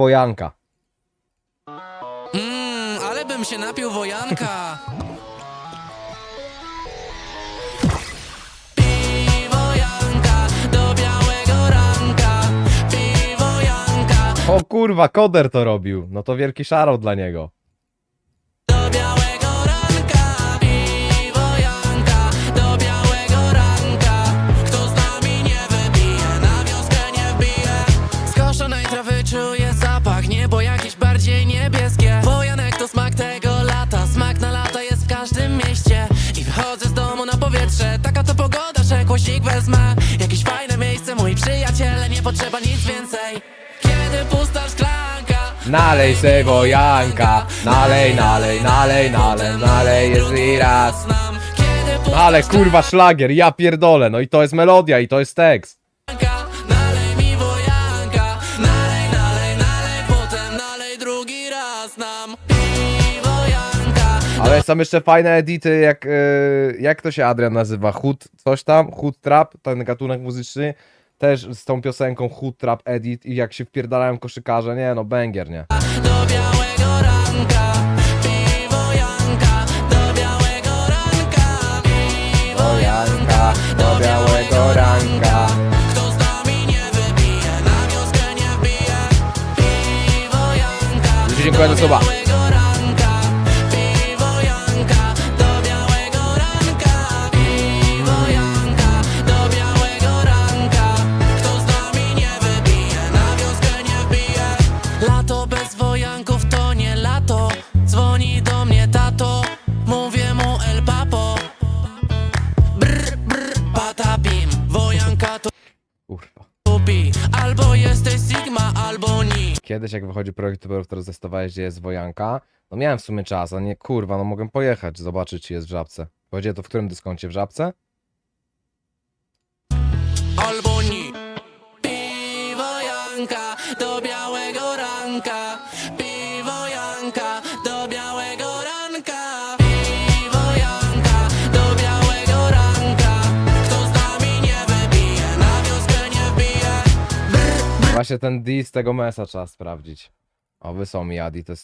Wojanka. Mmm, ale bym się napił wojanka. Piwo Janka do białego ranka. Piwo Janka O kurwa, koder to robił. No to wielki szarot dla niego. do białego ranka. Piwo Janka do białego ranka. Kto z nami nie wybije, na wioskę nie wbije. Skoszonej trawy czuję niebo jakieś bardziej niebieskie. Wojanek to smak tego lata, smak na lata jest w każdym mieście. I wychodzę z domu na powietrze, taka to pogoda, że głosik wezmę. Jakieś fajne miejsce, moi przyjaciele, nie potrzeba nic więcej. Kiedy pusta szklanka, Nalej se wojanka. Nalej, nalej, nalej, nalej, nalej, jest raz. znam. Kiedy pusta Ale kurwa szlagier, ja pierdolę. No i to jest melodia i to jest tekst. Drugi raz nam. Piwo Janka. Ale są jeszcze fajne edity, jak, yy, jak to się Adrian nazywa? Hood coś tam? Hood Trap, ten gatunek muzyczny. Też z tą piosenką Hood Trap Edit i jak się wpierdalają koszykarze, nie no, banger, nie? do białego ranka. Nie wbije. Lato bez wojanków to nie lato. Dzwoni do mnie tato, mówię mu El Papo. Brr, brr, patapim, wojanka to Kurwa. lubi. Albo Kiedyś jak wychodzi projekt youtuberów, który testowałeś, gdzie jest wojanka, no miałem w sumie czas, a nie kurwa, no mogę pojechać, zobaczyć czy jest w Żabce. Powiedział to w którym dyskoncie? W Żabce? albo ni. Piwo Janka do białego ranka. Właśnie ten D z tego mesa trzeba sprawdzić. O, wysłał mi Adi, to jest